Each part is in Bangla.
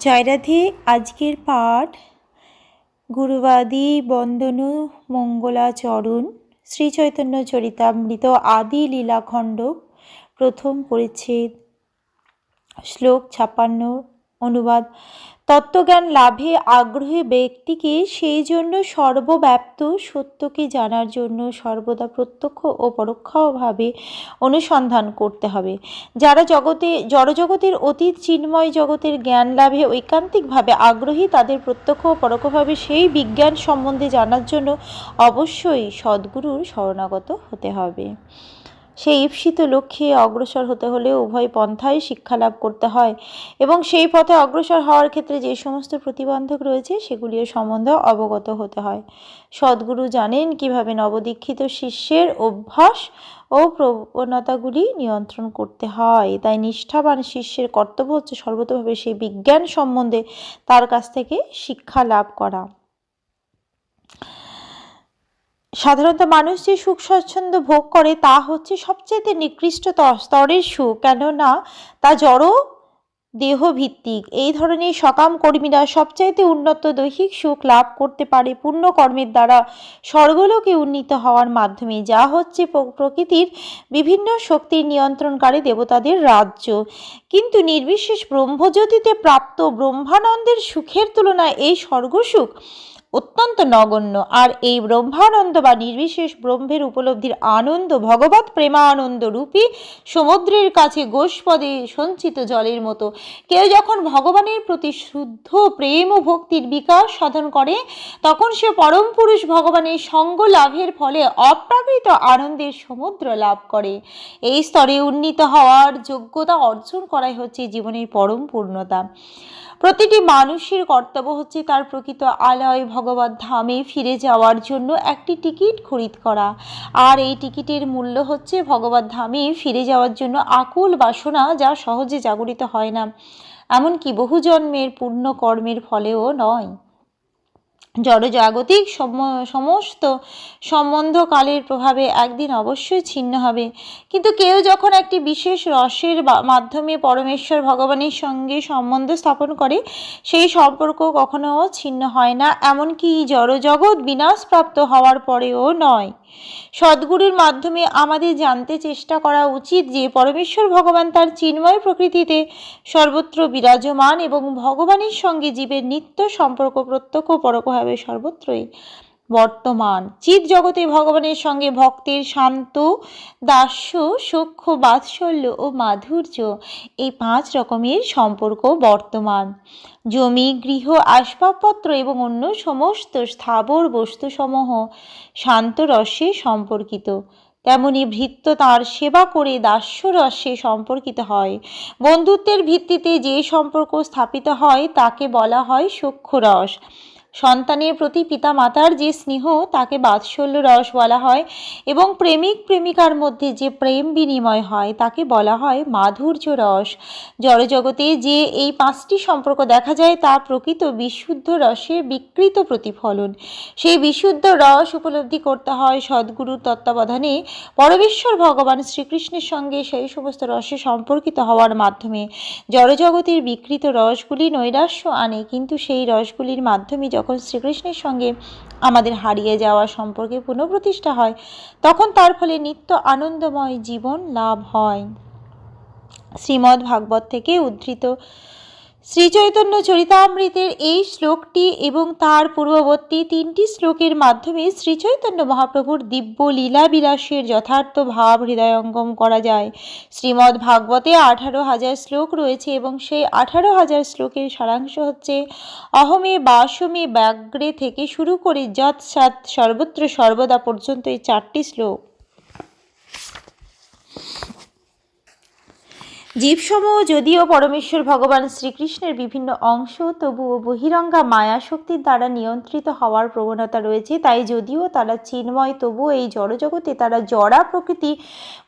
জয়রাধে আজকের পাঠ গুরুবাদী বন্দনু মঙ্গলাচরণ। শ্রী চৈতন্য চরিতামৃত আদি লীলাখণ্ড। প্রথম পরিচ্ছেদ। শ্লোক ছাপান্ন, অনুবাদ তত্ত্বজ্ঞান লাভে আগ্রহী ব্যক্তিকে সেই জন্য সর্বব্যাপ্ত সত্যকে জানার জন্য সর্বদা প্রত্যক্ষ ও পরোক্ষভাবে অনুসন্ধান করতে হবে। যারা জগতে, জড়জগতের অতীত চিন্ময় জগতের জ্ঞান লাভে ঐকান্তিকভাবে আগ্রহী, তাদের প্রত্যক্ষ ও পরোক্ষভাবে সেই বিজ্ঞান সম্বন্ধে জানার জন্য অবশ্যই সদ্গুরুর শরণাগত হতে হবে। সেই ঈপ্সিত লক্ষ্যে অগ্রসর হতে হলে উভয় পন্থায় শিক্ষা লাভ করতে হয় এবং সেই পথে অগ্রসর হওয়ার ক্ষেত্রে যে সমস্ত প্রতিবন্ধক রয়েছে সেগুলির সম্বন্ধে অবগত হতে হয়। সদ্গুরু জানেন কীভাবে নবদীক্ষিত শিষ্যের অভ্যাস ও প্রবণতাগুলি নিয়ন্ত্রণ করতে হয়। তাই নিষ্ঠাবান শিষ্যের কর্তব্য হচ্ছে সর্বতভাবে সেই বিজ্ঞান সম্বন্ধে তার কাছ থেকে শিক্ষা লাভ করা। সাধারণত মানুষ যে সুখ স্বচ্ছন্দ ভোগ করে তা হচ্ছে সবচেয়ে নিকৃষ্ট স্তরের সুখ, কেননা তা জড় দেহভিত্তিক। এই ধরনের সকাম কর্মীরা সবচাইতে উন্নত দৈহিক সুখ লাভ করতে পারে পূর্ণ কর্মের দ্বারা স্বর্গলোকে উন্নীত হওয়ার মাধ্যমে, যা হচ্ছে প্রকৃতির বিভিন্ন শক্তির নিয়ন্ত্রণকারী দেবতাদের রাজ্য। কিন্তু নির্বিশেষ ব্রহ্মজ্যোতিতে প্রাপ্ত ব্রহ্মানন্দের সুখের তুলনায় এই স্বর্গসুখ অত্যন্ত নগণ্য। আর এই ব্রহ্মানন্দ বা নির্বিশেষ ব্রহ্মের উপলব্ধির আনন্দ ভগবত প্রেমানন্দ রূপী সমুদ্রের কাছে গোষ্পদে সঞ্চিত জলের মতো। কেউ যখন ভগবানের প্রতি শুদ্ধ প্রেম ও ভক্তির বিকাশ সাধন করে, তখন সে পরম পুরুষ ভগবানের সঙ্গ লাভের ফলে অপ্রাকৃত আনন্দের সমুদ্র লাভ করে। এই স্তরে উন্নীত হওয়ার যোগ্যতা অর্জন করাই হচ্ছে জীবনের পরম পূর্ণতা। প্রতিটি মানুষের কর্তব্য হচ্ছে তার প্রকৃত আলয় ভগবত ধামে ফিরে যাওয়ার জন্য একটি টিকিট খরিদ করা। আর এই টিকিটের মূল্য হচ্ছে ভগবত ধামে ফিরে যাওয়ার জন্য আকুল বাসনা যা সহজে জাগরিত হয় না। এমনকি বহু জন্মের পূর্ণ কর্মের ফলেও নয়। জড়জাগতিক সমস্ত সম্বন্ধকালের প্রভাবে একদিন অবশ্যই ছিন্ন হবে। কিন্তু কেউ যখন একটি বিশেষ রসের মাধ্যমে পরমেশ্বর ভগবানের সঙ্গে সম্বন্ধ স্থাপন করে, সেই সম্পর্ক কখনো ছিন্ন হয় না। এমনকি জড়জগৎ বিনাশপ্রাপ্ত হওয়ার পরেও নয়। সদ্গুরুর মাধ্যমে আমাদের জানতে চেষ্টা করা উচিত যে পরমেশ্বর ভগবান তার চিন্ময় প্রকৃতিতে সর্বত্র বিরাজমান এবং ভগবানের সঙ্গে জীবের নিত্য সম্পর্ক প্রত্যক্ষ পরোক্ষভাবে সর্বত্রই বর্তমান। চিৎ জগতে ভগবানের সঙ্গে ভক্তের শান্ত, দাস্য, সূক্ষ্ম, বাৎসল্য ও মাধুর্য এই পাঁচ রকমের সম্পর্ক বর্তমান। জমি, গৃহ, আসবাবপত্র এবং অন্য সমস্ত স্থাবর বস্তুসমূহ শান্ত রসে সম্পর্কিত। তেমনি ভৃত্য তার সেবা করে দাস্য রসে সম্পর্কিত হয়। বন্ধুত্বের ভিত্তিতে যে সম্পর্ক স্থাপিত হয় তাকে বলা হয় সূক্ষ্ম রস। সন্তানের প্রতি পিতা মাতার যে স্নেহ, তাকে বাৎসল্য রস বলা হয় এবং প্রেমিক প্রেমিকার মধ্যে যে প্রেম বিনিময় হয়, তাকে বলা হয় মাধুর্য রস। জড়জগতে যে এই পাঁচটি সম্পর্ক দেখা যায়, তা প্রকৃত বিশুদ্ধ রসের বিকৃত প্রতিফলন। সেই বিশুদ্ধ রস উপলব্ধি করতে হয় সদ্গুরুর তত্ত্বাবধানে। পরমেশ্বর ভগবান শ্রীকৃষ্ণের সঙ্গে সেই সমস্ত রসে সম্পর্কিত হওয়ার মাধ্যমে। জড়জগতের বিকৃত রসগুলি নৈরাশ্য আনে, কিন্তু সেই রসগুলির মাধ্যমে যখন শ্রীকৃষ্ণের সঙ্গে আমাদের হারিয়ে যাওয়া সম্পর্কে পুনঃপ্রতিষ্ঠা হয়, তখন তার ফলে নিত্য আনন্দময় জীবন লাভ হয়। শ্রীমদ্ ভাগবত থেকে উদ্ধৃত শ্রীচৈতন্য চরিতামৃতের এই শ্লোকটি এবং তার পূর্ববর্তী তিনটি শ্লোকের মাধ্যমে শ্রীচৈতন্য মহাপ্রভুর দিব্য লীলা বিলাসের যথার্থ ভাব হৃদয়ঙ্গম করা যায়। শ্রীমদ্ ভাগবতে আঠারো হাজার শ্লোক রয়েছে এবং সেই আঠারো হাজার শ্লোকের সারাংশ হচ্ছে, অহমে বাসমে ব্যাগ্রে থেকে শুরু করে যৎ সাত সর্বত্র সর্বদা পর্যন্ত এই চারটি শ্লোক। জীবসমূহ যদিও পরমেশ্বর ভগবান শ্রীকৃষ্ণের বিভিন্ন অংশ, তবুও বহিরঙ্গা মায়া শক্তির দ্বারা নিয়ন্ত্রিত হওয়ার প্রবণতা রয়েছে। তাই যদিও তারা চিন্ময়, তবুও এই জড়জগতে তারা জড়া প্রকৃতি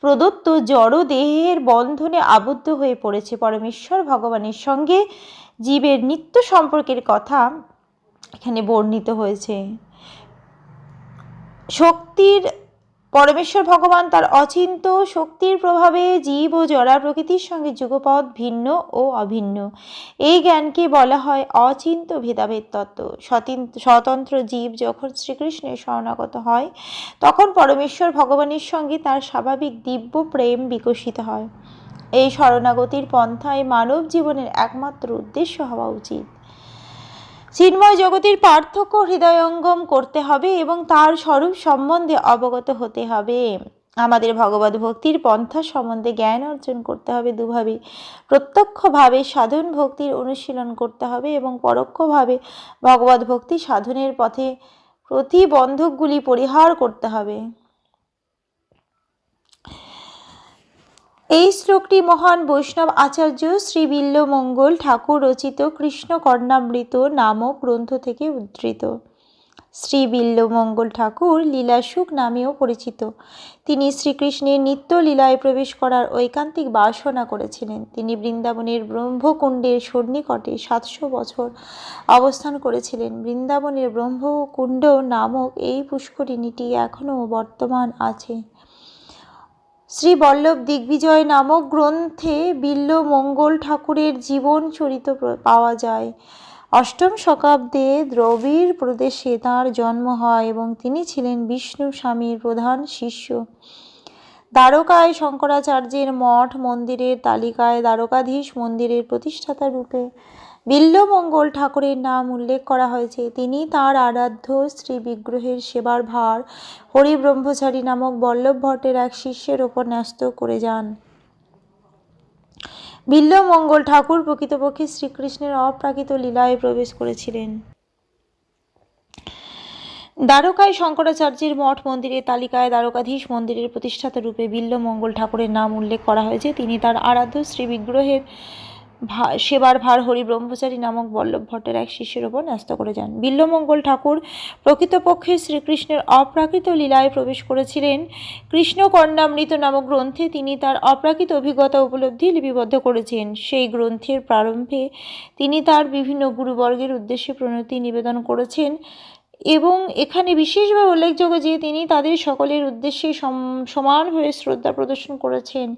প্রদত্ত জড় দেহের বন্ধনে আবদ্ধ হয়ে পড়েছে। পরমেশ্বর ভগবানের সঙ্গে জীবের নিত্য সম্পর্কের কথা এখানে বর্ণিত হয়েছে। শক্তির পরমেশ্বর ভগবান তার অচিন্ত শক্তির প্রভাবে জীব ও জড়া প্রকৃতির সঙ্গে যুগপৎ ভিন্ন ও অভিন্ন। এই জ্ঞানকে বলা হয় অচিন্ত ভেদাভেদ তত্ত্ব। স্বতিন- স্বতন্ত্র জীব যখন শ্রীকৃষ্ণের শরণাগত হয়, তখন পরমেশ্বর ভগবানের সঙ্গে তার স্বাভাবিক দিব্য প্রেম বিকশিত হয়। এই শরণাগতির পন্থায় মানব জীবনের একমাত্র উদ্দেশ্য হওয়া উচিত। চিন্ময় জগতের পার্থক্য হৃদয়ঙ্গম করতে হবে এবং তার স্বরূপ সম্বন্ধে অবগত হতে হবে। আমাদের ভগবত ভক্তির পন্থা সম্বন্ধে জ্ঞান অর্জন করতে হবে, দুভাবে। প্রত্যক্ষভাবে সাধন ভক্তির অনুশীলন করতে হবে এবং পরোক্ষভাবে ভগবত ভক্তি সাধনের পথে প্রতিবন্ধকগুলি পরিহার করতে হবে। এই শ্লোকটি মহান বৈষ্ণব আচার্য শ্রী বিল্লমঙ্গল ঠাকুর রচিত কৃষ্ণ কর্ণামৃত নামক গ্রন্থ থেকে উদ্ধৃত। শ্রী বিল্লমঙ্গল ঠাকুর লীলাসুখ নামেও পরিচিত। তিনি শ্রীকৃষ্ণের নিত্য লীলায় প্রবেশ করার ঐকান্তিক বাসনা করেছিলেন। তিনি বৃন্দাবনের ব্রহ্মকুণ্ডের সন্নিকটে সাতশো বছর অবস্থান করেছিলেন। বৃন্দাবনের ব্রহ্মকুণ্ড নামক এই পুষ্করিণীটি এখনও বর্তমান আছে। শ্রী বল্লভ দিগ্বিজয় নামক গ্রন্থে বিল্ল মঙ্গল ঠাকুরের জীবন চরিত পাওয়া যায়। অষ্টম শতাব্দে দ্রবিড় প্রদেশে তাঁর জন্ম হয় এবং তিনি ছিলেন বিষ্ণু স্বামীর প্রধান শিষ্য। দ্বারকায় শঙ্করাচার্যের মঠ মন্দিরের তালিকায় দ্বারকাধীশ মন্দিরের প্রতিষ্ঠাতা রূপে বিল্লমঙ্গল ঠাকুরের নাম উল্লেখ করা হয়েছে। তিনি তার আরাধ্য শ্রী বিগ্রহের সেবার ভার হরিব্রহ্মচারী নামক বল্লভ ভট্টের এক শিষ্যের ওপর ন্যস্ত করে যান। বিল্লমঙ্গল ঠাকুর প্রকৃতপক্ষে শ্রীকৃষ্ণের অপ্রাকৃত লীলায় প্রবেশ করেছিলেন। দ্বারকায় শঙ্করাচার্যের মঠ মন্দিরের তালিকায় দ্বারকাধীশ মন্দিরের প্রতিষ্ঠাতা রূপে বিল্লমঙ্গল ঠাকুরের নাম উল্লেখ করা হয়েছে। তিনি তার আরাধ্য শ্রী বিগ্রহের সেবার ভার হরি ব্রহ্মচারী নামক বল্লভ ভট্টের এক শিষ্যের ওপর ন্যস্ত করে যান। বিল্লমঙ্গল ঠাকুর প্রকৃতপক্ষে শ্রীকৃষ্ণের অপ্রাকৃত লীলায় প্রবেশ করেছিলেন। কৃষ্ণ কর্ণামৃত নামক গ্রন্থে তিনি তার অপ্রাকৃত অভিজ্ঞতা উপলব্ধি লিপিবদ্ধ করেছেন। সেই গ্রন্থের প্রারম্ভে তিনি তার বিভিন্ন গুরুবর্গের উদ্দেশ্যে প্রণতি নিবেদন করেছেন। এবং এখানে বিশেষভাবে উল্লেখযোগ্য যে তিনি তাদের সকলের উদ্দেশ্যে সম- সমানভাবে শ্রদ্ধা প্রদর্শন করেছেন।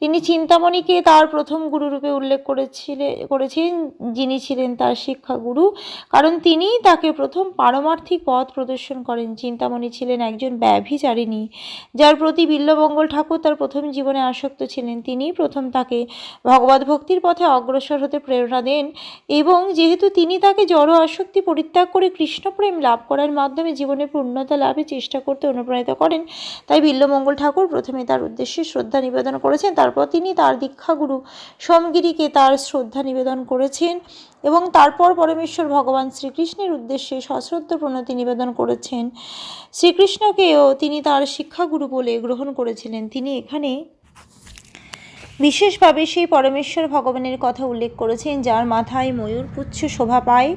তিনি চিন্তামণিকে তার প্রথম গুরুরূপে উল্লেখ করেছিলেন করেছেন, যিনি ছিলেন তার শিক্ষাগুরু। কারণ তিনিই তাকে প্রথম পারমার্থিক পথ প্রদর্শন করেন। চিন্তামণি ছিলেন একজন ব্যভিচারিণী, যার প্রতি বিল্লমঙ্গল ঠাকুর তার প্রথম জীবনে আসক্ত ছিলেন। তিনিই প্রথম তাকে ভগবত ভক্তির পথে অগ্রসর হতে প্রেরণা দেন এবং যেহেতু তিনি তাকে জড় আসক্তি পরিত্যাগ করে কৃষ্ণপ্রেম লাভ করার মাধ্যমে জীবনে পূর্ণতা লাভে চেষ্টা করতে অনুপ্রাণিত করেন। তাই বিল্লমঙ্গল ঠাকুর প্রথমে তার উদ্দেশ্যে শ্রদ্ধা নিবেদন করেছেন, তারপর তিনি তার দীক্ষাগুরু সোমগিরিকে তার শ্রদ্ধা নিবেদন করেছেন এবং তারপর পরমেশ্বর ভগবান শ্রীকৃষ্ণের উদ্দেশ্যে সশ্রদ্ধ প্রণতি নিবেদন করেছেন। শ্রীকৃষ্ণকেও তিনি তার শিক্ষাগুরু বলে গ্রহণ করেছিলেন। তিনি এখানে বিশেষভাবে সেই পরমেশ্বর ভগবানের কথা উল্লেখ করেছেন, যার মাথায় ময়ূর পুচ্ছ শোভা পায়।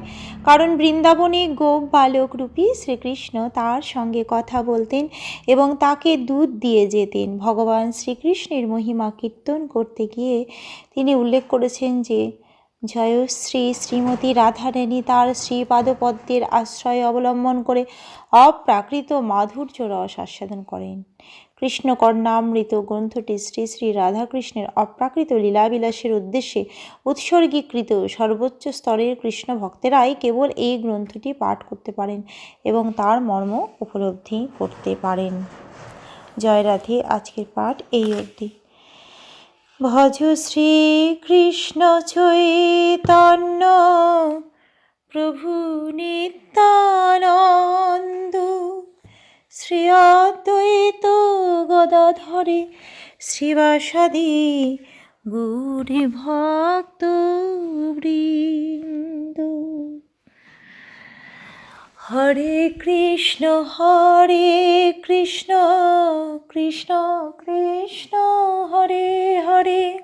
কারণ বৃন্দাবনে গোপ বালক রূপী শ্রীকৃষ্ণ তার সঙ্গে কথা বলতেন এবং তাকে দুধ দিয়ে যেতেন। ভগবান শ্রীকৃষ্ণের মহিমা কীর্তন করতে গিয়ে তিনি উল্লেখ করেছেন যে জয়শ্রী শ্রীমতী রাধারানী তার শ্রীপাদপদ্মের আশ্রয় অবলম্বন করে অপ্রাকৃত মাধুর্য রস আস্বাদন করেন। কৃষ্ণকর্ণামৃত গ্রন্থটি শ্রী শ্রী রাধাকৃষ্ণের অপ্রাকৃত লীলাবিলাসের উদ্দেশ্যে উৎসর্গীকৃত সর্বোচ্চ স্তরের কৃষ্ণ ভক্তেরাই কেবল এই গ্রন্থটি পাঠ করতে পারেন এবং তার মর্ম উপলব্ধি করতে পারেন। জয় রাধে, আজকের পাঠ এই অবধি। ভজ শ্রীকৃষ্ণ চৈতন্য প্রভু নিত্যানন্দ। শ্রী অদ্বৈত গদাধরে শ্রীবাসাদি গুরি ভক্ত হরে কৃষ্ণ হরে কৃষ্ণ কৃষ্ণ কৃষ্ণ, হরে হরে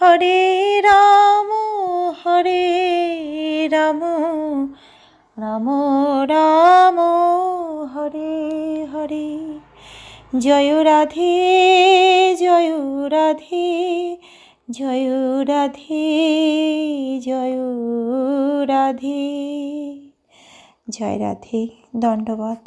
হরে রাম হরে রাম রাম রাম, হরে হরে। জয় রাধে জয় রাধে জয় রাধে জয় রাধে। জয় রাধে দণ্ডবাদ